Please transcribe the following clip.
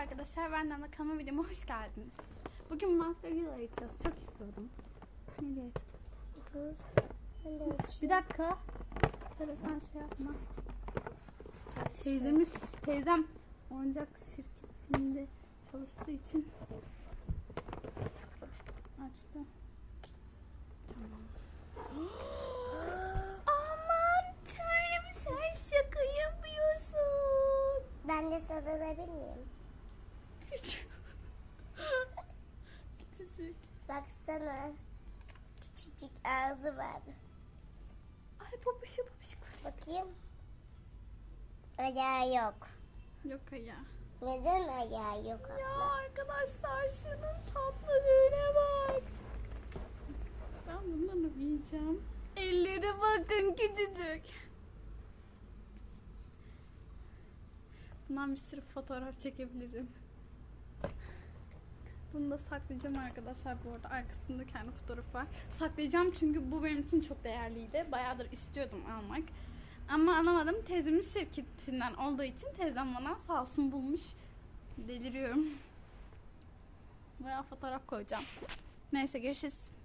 arkadaşlar, ben Nana kanalıma videoma hoş geldiniz. Bugün Monster Villa açacağız. Çok istiyordum. Nereye? Dur. Ben de açayım. Bir dakika. Şöyle sen şey yapma. Teyzemiz, teyzem oyuncak şirketinde çalıştığı için açtı. Tamam. Aman tanrım sen şaka yapıyorsun. Ben de sarılabilir miyim? Küçücük. Baksana. Küçücük ağzı var. Ay babuşu babuşu. Bakayım. Ayağı yok. Yok ya. Neden ayağı yok Ya abla? arkadaşlar şunun tatlılığına bak. Ben bundan yiyeceğim. Elleri bakın küçücük. Bundan bir sürü fotoğraf çekebilirim. Da saklayacağım arkadaşlar bu arada. Arkasında kendi fotoğrafı var. Saklayacağım çünkü bu benim için çok değerliydi. Bayağıdır istiyordum almak. Ama alamadım. Teyzemin şirketinden olduğu için teyzem bana sağ olsun bulmuş. Deliriyorum. Bayağı fotoğraf koyacağım. Neyse görüşürüz.